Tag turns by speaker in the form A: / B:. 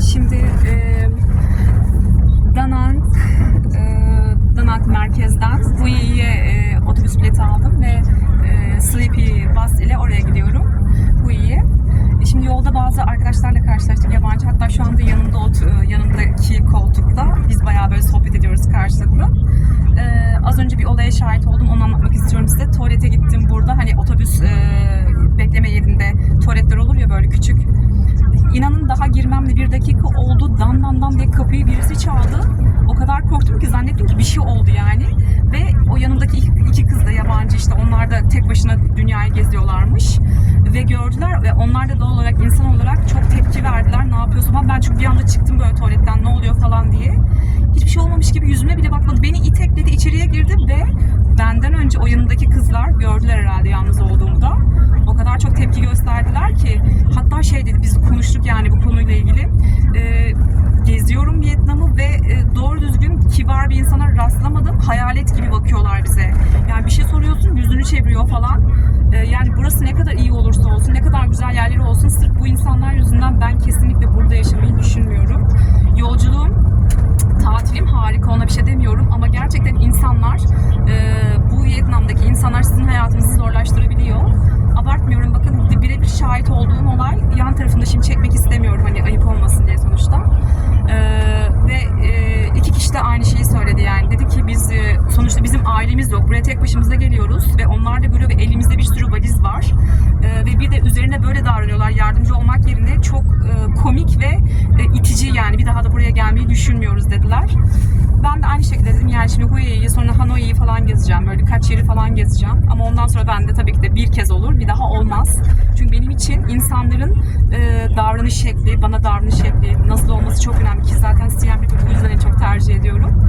A: Şimdi e, Danang, e, Danang merkezden Hui'ye e, otobüs bileti aldım ve e, Sleepy Bus ile oraya gidiyorum. Hui'ye. E, Şimdi yolda bazı arkadaşlarla karşılaştık yabancı. Hatta şu anda yanımda ot- e, yanımdaki koltukta biz bayağı böyle sohbet ediyoruz karşılıklı. E, az önce bir olaya şahit oldum. Onu anlatmak istiyorum size. Tuvalete gittim burada. Hani otobüs İnanın daha girmemde bir dakika oldu. Dan dan dan diye kapıyı birisi çaldı. O kadar korktum ki zannettim ki bir şey oldu yani. Ve o yanımdaki iki kız da yabancı işte onlar da tek başına dünyayı geziyorlarmış. Ve gördüler ve onlar da doğal olarak insan olarak çok tepki verdiler. Ne yapıyorsun falan. Ben çünkü bir anda çıktım böyle tuvaletten ne oluyor falan diye. Hiçbir şey olmamış gibi yüzüme bile bakmadı. Beni itekledi içeriye girdi ve benden önce o yanındaki kızlar gördüler herhalde yalnız olduğumda. O kadar çok tepki gösterdiler ki hatta şey dedi biz konuştuk yani bu konuyla ilgili. Ee, geziyorum Vietnam'ı ve e, doğru düzgün kibar bir insana rastlamadım. Hayalet gibi bakıyorlar bize. Yani bir şey soruyorsun yüzünü çeviriyor falan. Ee, yani burası ne kadar iyi olursa olsun, ne kadar güzel yerleri olsun sırf bu insanlar yüzünden ben kesinlikle burada yaşamayı düşünmüyorum. Yolculuğum tatilim harika ona bir şey demiyorum ama gerçekten insanlar e, bu Vietnam'daki insanlar sizin hayatınızı zorlaştırabiliyor. Abartmıyorum bakın birebir şahit olduğum olay yan tarafında şimdi çekmek istemiyorum hani ayıp olmasın diye sonuçta. Ailemiz yok buraya tek başımıza geliyoruz ve onlar da görüyor ve elimizde bir sürü valiz var E, ve bir de üzerine böyle davranıyorlar yardımcı olmak yerine çok e, komik ve e, itici yani bir daha da buraya gelmeyi düşünmüyoruz dediler. Ben de aynı şekilde dedim yani şimdi Hui'yi sonra Hanoi'yi falan gezeceğim. Böyle birkaç yeri falan gezeceğim. Ama ondan sonra ben de tabii ki de bir kez olur bir daha olmaz. Çünkü benim için insanların e, davranış şekli, bana davranış şekli nasıl olması çok önemli ki zaten bir bu yüzden en çok tercih ediyorum.